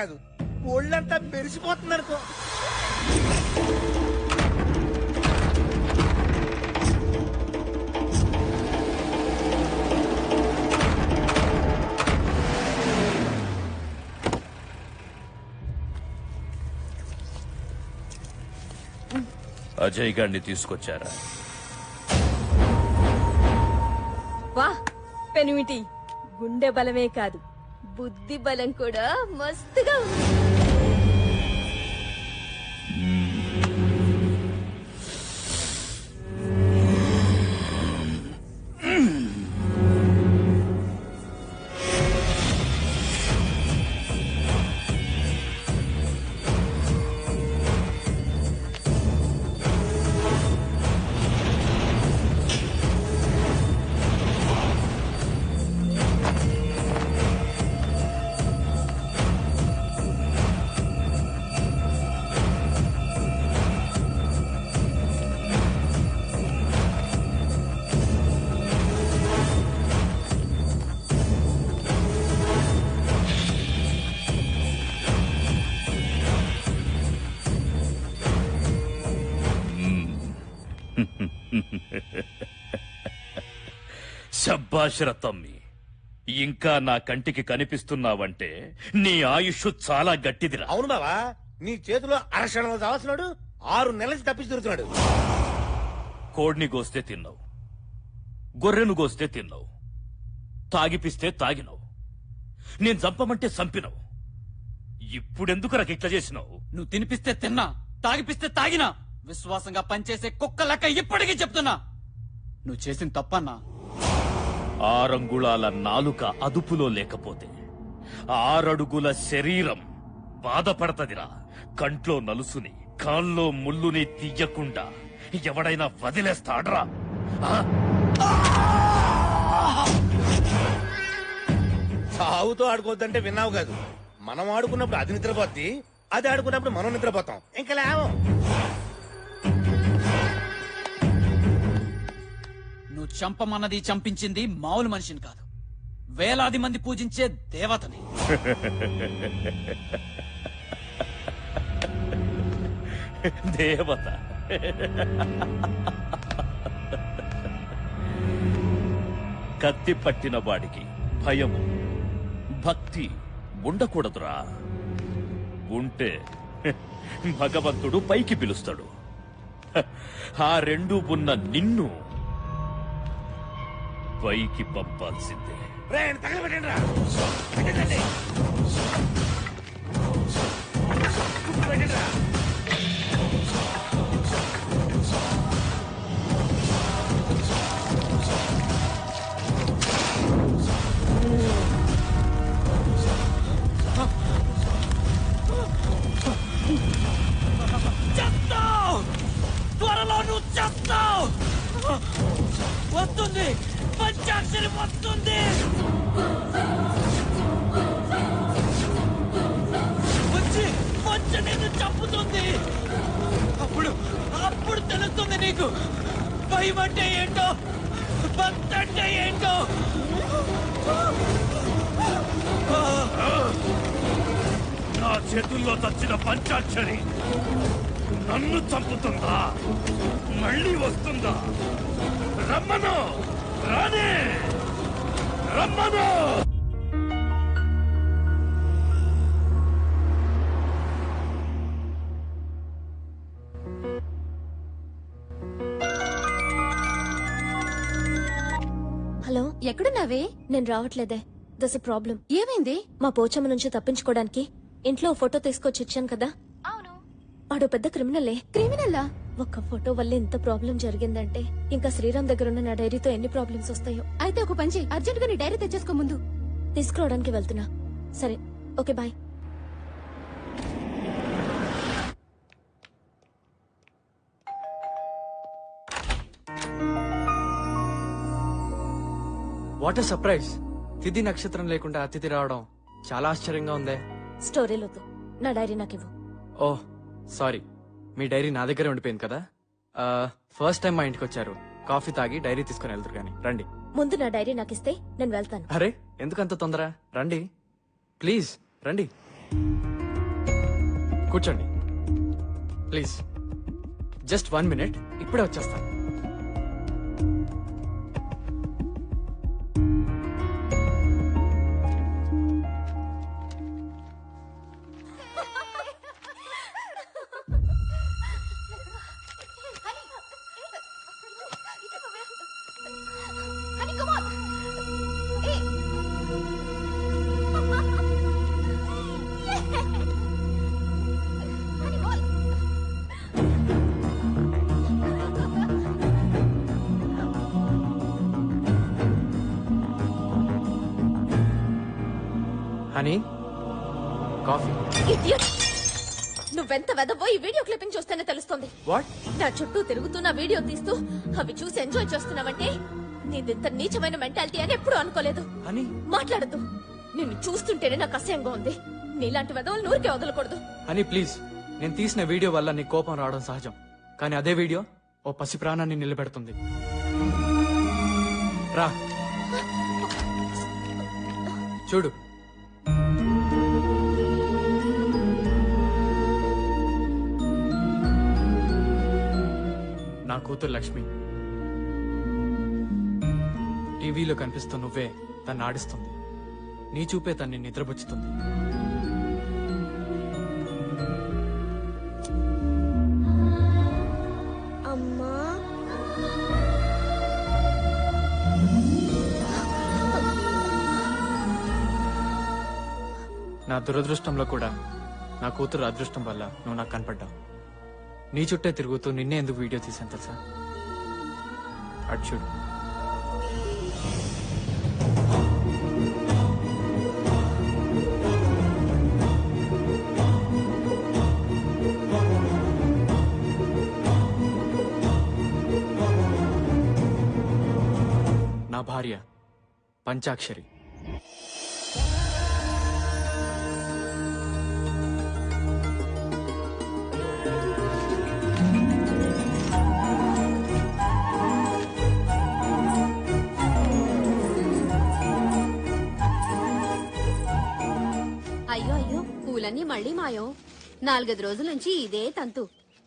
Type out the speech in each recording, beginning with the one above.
కాదు ఒళ్ళంతా మెరిసిపోతుంది అనుకో. అజయ్ గారిని తీసుకొచ్చారా? వా పెనిమిటి. గుండె బలమే కాదు. బుద్ధి బలం కూడా మస్తుగా ఉంది. శబ్బాషర తమ్మి ఇంకా నా కంటికి కనిపిస్తున్నావంటే నీ ఆయుష్ చాలా గట్టిదిరా. అవును బావా నీ చేతిలో అరక్షణలో చావాల్సినాడు ఆరు నెలల తప్పించి తిరుగుతున్నాడు కోడిని గోస్తే తిన్నావు గొర్రెను గోస్తే తిన్నావు తాగిపిస్తే తాగినావు నేను చంపమంటే చంపినావు. ఇప్పుడెందుకు నాకు ఇట్లా చేసినావు? నువ్వు తినిపిస్తే తిన్నా తాగిపిస్తే తాగినా విశ్వాసంగా పనిచేసే కుక్క లెక్క ఇప్పటికీ చెప్తున్నా. నువ్వు చేసిన తప్పన్నా ఆరంగుళాల నాలుక అదుపులో లేకపోతే ఆరడుగుల శరీరం బాధపడతదిరా. కంట్లో నలుసుని కాల్లో ముల్లుని తీయకుండా ఎవడైనా వదిలేస్తాడ్రా. ఆ? సావుతో ఆడుకోవద్దంటే విన్నావు కాదు. మనం ఆడుకున్నప్పుడు అది నిద్రపోద్ది అది ఆడుకున్నప్పుడు మనం నిద్రపోతాం. ఇంకా లేవం. చంపమన్నది చంపించింది మామూలు మనిషిని కాదు. వేలాది మంది పూజించే దేవతని. దేవత. కత్తి పట్టిన వాడికి భయము. భక్తి ఉండకూడదురా. ఉంటే భగవంతుడు పైకి పిలుస్తాడు. ఆ రెండు ఉన్న నిన్ను పైకి పంపాల్సిందే. రే తగలబెట్టండి భక్తి అంటే ఏంటో? నా చేతుల్లో తచ్చిన పంచాక్షరి నన్ను చంపుతుందా? మళ్ళీ వస్తుందా? రమ్మను! రానే! రమ్మను! హలో ఎక్కడున్నావే? నేను రావట్లేదే. దస్ ప్రాబ్లం ఏమైంది? మా పోచమ్మ నుంచి తప్పించుకోవడానికి ఇంట్లో ఫోటో తీసుకొచ్చి ఇచ్చాను కదా. అవును. వాడు పెద్ద క్రిమినలే. క్రిమినలా? ఒక్క ఫోటో వల్ల ఎంత ప్రాబ్లం జరిగిందంటే ఇంకా శ్రీరామ్ దగ్గర ఉన్న నా డైరీతో ఎన్ని ప్రాబ్లమ్స్ వస్తాయో? అయితే ఒక పంచి అర్జెంట్గా నీ డైరీ తెచ్చేసుకో ముందు. తీసుకురావడానికి వెళ్తున్నా. సరే ఓకే బాయ్ వాట్ సర్ప్రైజ్. తిథి నక్షత్రం లేకుండా అతిథి రావడం చాలా ఆశ్చర్యంగా ఉందే. స్టోరీలోతో నా డైరీ నాకు ఇవ్వు ఓ సారీ. మీ డైరీ నా దగ్గర ఉండిపోయింది కదా? ఫస్ట్ టైం మా ఇంటికి వచ్చారు కాఫీ తాగి డైరీ తీసుకుని వెళ్తారు కానీ రండి. ముందు నా డైరీ నాకు ఇస్తే నేను వెళ్తాను. అరే ఎందుకంత తొందర? రండి. ప్లీజ్ రండి. కూర్చోండి. ప్లీజ్. Just one minute. ఇప్పుడే వచ్చేస్తాను. కాఫీ! నువ్వెంత వెదవో ఈ వీడియో క్లిప్పింగ్ చూస్తేనే తెలుస్తుంది. వాట్ నా చుట్టూ తిరుగుతున్న వీడియో తీస్తూ అవి చూసి ఎంజాయ్ చేస్తున్నావంటే నీదింత నీచమైన మెంటాలిటీ అని ఎప్పుడూ అనుకోలేదు. హనీ? మాట్లాడద్దు. నిన్ను చూస్తుంటేనే నాకు అసహ్యంగా ఉంది. నీలాంటి వెదవులు నూరికే వదలకూడదు. Honey please. నేను తీసిన వీడియో వల్ల నీ కోపం రావడం సహజం. కానీ అదే వీడియో ఓ పసి ప్రాణాన్ని నిలబెడుతుంది. రా. చూడు. కూతురు లక్ష్మి. టీవీలో కనిపిస్తున్న నువ్వే తన్ని ఆడిస్తుంది. నీ చూపే తన్ని నిద్రపుచ్చుతుంది. అమ్మా. నా దురదృష్టంలో కూడా నా కూతురు అదృష్టం వల్ల నువ్వు నాకు కనపడ్డావు. నీ చుట్టే తిరుగుతూ నిన్నే ఎందుకు వీడియో తీసాను తెలుసా? అటు చూడు. నా భార్య పంచాక్షరి. అయ్యో అయ్యో పూలన్నీ మళ్ళీ మాయం. నాలుగైదు రోజుల నుంచి ఇదే తంతు.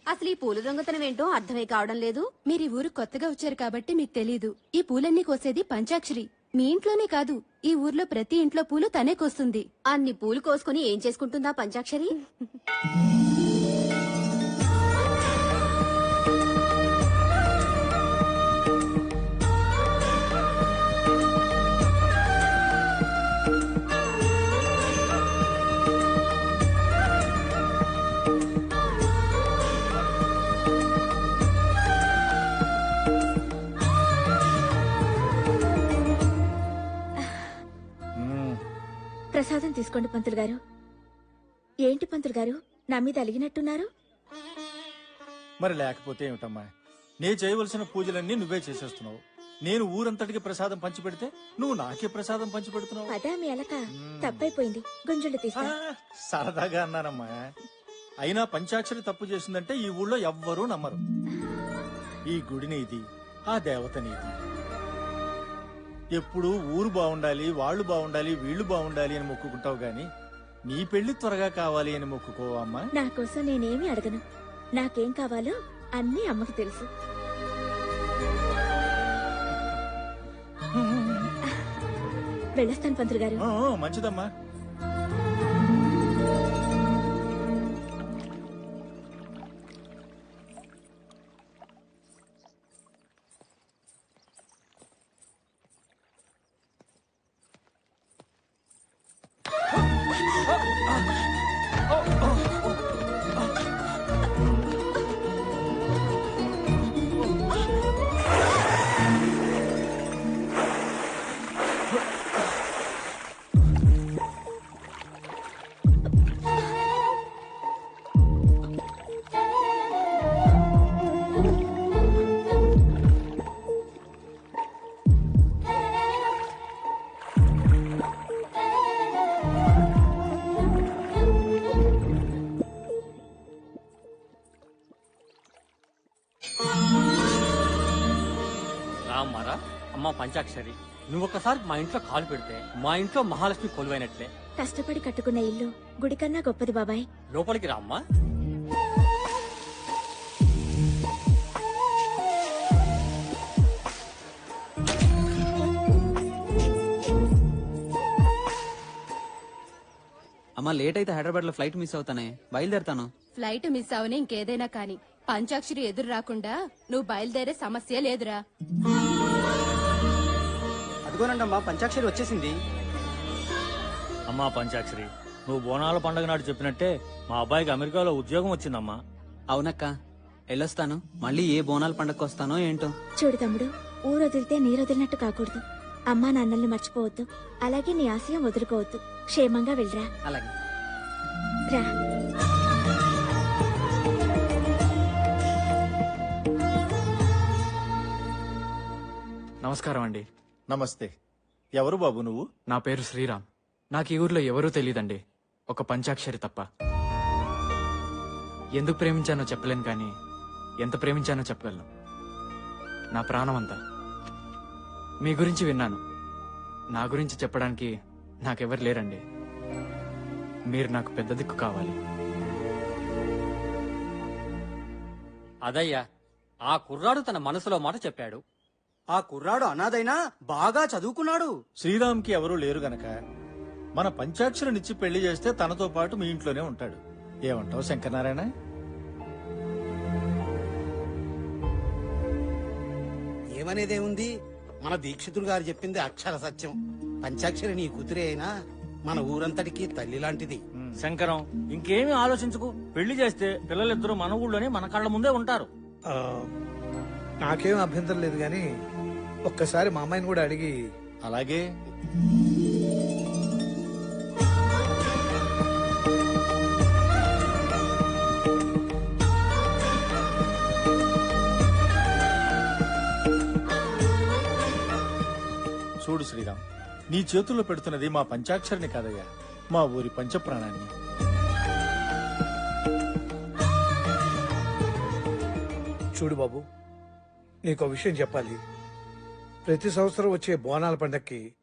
అసలు ఈ పూల దొంగతనం ఏంటో అర్థమే కావడం లేదు. మీరు ఈ ఊరు కొత్తగా వచ్చారు కాబట్టి మీకు తెలీదు. ఈ పూలన్నీ కోసేది పంచాక్షరి. మీ ఇంట్లోనే కాదు ఈ ఊర్లో ప్రతి ఇంట్లో పూలు తనే కోస్తుంది. అన్ని పూలు కోసుకుని ఏం చేసుకుంటుందా పంచాక్షరి? తీసుకోండి పంతులు గారు. ఏంటి పంతులు గారు? నా మీద అలిగినట్టున్నారు? మరి లేకపోతే ఏమిటమ్మా? నే చేయవలసిన పూజలన్నీ నువ్వే చేసేస్తున్నావు. నేను ఊరంతటికి ప్రసాదం పంచిపెడితే నువ్వు నాకే ప్రసాదం పంచిపెడుతున్నావు? అదా మీ అలక. తప్పైపోయింది. గుంజుళ్ళు ఆ, తీస్తా సరదాగా అన్నానమ్మా. అయినా పంచాక్షరి తప్పు చేసిందంటే ఈ ఊళ్ళో ఎవ్వరూ నమ్మరు. ఈ గుడి నీది ఆ దేవత నీది ఎప్పుడు ఊరు బాగుండాలి వాళ్ళు బాగుండాలి వీళ్ళు బాగుండాలి అని మొక్కుకుంటావు గాని నీ పెళ్ళి త్వరగా కావాలి అని మొక్కుకోవమ్మా నా కోసం నేనేమి అడగను. నాకేం కావాలో అన్నీ అమ్మకి తెలుసు. వెళ్ళొస్తాను పంతులు గారు. మంచిదమ్మా. పంచాక్షరి. నువ్వు ఒక్కసారి మా ఇంట్లో కాలు పెడితే మా ఇంట్లో మహాలక్ష్మి కొలువైనట్లే. కష్టపడి కట్టుకున్న ఇల్లు గుడి కన్నా గొప్పది బాబాయ్. లోపలికి రా అమ్మా. అమ్మా లేట్ అయితే హైదరాబాద్లో ఫ్లైట్ మిస్ అవుతానే. బయలుదేరుతాను. ఫ్లైట్ మిస్ అవని ఇంకేదైనా కాని పంచాక్షరి ఎదురు రాకుండా నువ్వు బయలుదేరే సమస్య లేదురా. అదిగోనండమ్మా పంచాక్షరి వచ్చేసింది. అమ్మా పంచాక్షరి నువ్వు బోనాల పండగ నాడు చెప్పినట్టే మా అబ్బాయికి అమెరికాలో ఉద్యోగం వచ్చిందమ్మా. అవునక్క వెళ్ళొస్తాను మళ్ళీ ఏ బోనాల పండగకి వస్తానో ఏంటో. చూడు తమ్ముడు ఊరొదిలితే నీరొదిలినట్టు కాకూడదు. అమ్మా నాన్నల్ని మర్చిపోవద్దు. అలాగే నీ ఆశయం వదులుకోవద్దు. క్షేమంగా వెళ్ళరా. అలాగే. రా. నమస్కారం అండి. నమస్తే. ఎవరు బాబు నువ్వు? నా పేరు శ్రీరామ్. నాకు ఈ ఊర్లో ఎవరూ తెలియదండి ఒక పంచాక్షరి తప్ప. ఎందుకు ప్రేమించానో చెప్పలేను కానీ ఎంత ప్రేమించానో చెప్పగలను. నా ప్రాణం అంతా. మీ గురించి విన్నాను. నా గురించి చెప్పడానికి నాకెవరు లేరండి. మీరు నాకు పెద్ద దిక్కు కావాలి. అదయ్యా ఆ కుర్రాడు తన మనసులో మాట చెప్పాడు. ఆ కుర్రాడు అనాథైనా బాగా చదువుకున్నాడు. శ్రీరామ్కి ఎవరూ లేరు గనక. మన పంచాక్షరినిచ్చి పెళ్ళి చేస్తే తనతో పాటు మీ ఇంట్లోనే ఉంటాడు. ఏమంటావు శంకరనారాయణ? ఏమనేదేముంది మన దీక్షితుడు గారు చెప్పింది అక్షర సత్యం. పంచాక్షరి నీ కూతురే అయినా మన ఊరంతటికి తల్లి లాంటిది. శంకరం ఇంకేమీ ఆలోచించుకు. పెళ్ళి చేస్తే పిల్లలిద్దరూ మన ఊళ్ళోనే మన కళ్ళ ముందే ఉంటారు. నాకేం అభ్యంతరం లేదు గాని ఒక్కసారి మా అమ్మాయిని కూడా అడిగి అలాగే. చూడు శ్రీరామ్ నీ చేతుల్లో పెడుతున్నది మా పంచాక్షరిని కాదయ్యా మా ఊరి పంచప్రాణాన్ని. చూడు బాబు నీకు విషయం చెప్పాలి. ప్రతి సంవత్సరం వచ్చే బోనాల పండక్కి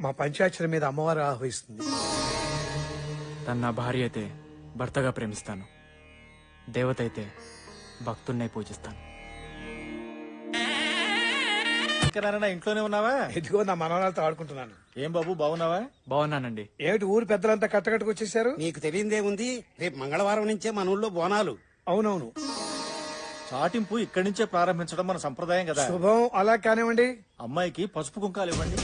మా పంచాక్షరి మీద అమ్మవారు ఆహ్వానిస్తుంది తను నా భార్య అయితే భర్తగా ప్రేమిస్తాను. దేవత అయితే భక్తున్నై పూజిస్తాను. ఇంట్లోనే ఉన్నావా? ఇదిగో నా మనవరాలతో ఆడుకుంటున్నాను. ఏం బాబు బాగున్నావా? బాగున్నానండి. ఏమిటి ఊరు పెద్దలంతా కట్టకట్టుకు వచ్చేసారు నీకు తెలియదేముంది? రేపు మంగళవారం నుంచే మన ఊళ్ళో బోనాలు. అవునవును. చాటింపు ఇక్కడి నుంచే ప్రారంభించడం మన సంప్రదాయం కదా. శుభం అలా కానివ్వండి. అమ్మాయికి పసుపు కుంకాలు ఇవ్వండి.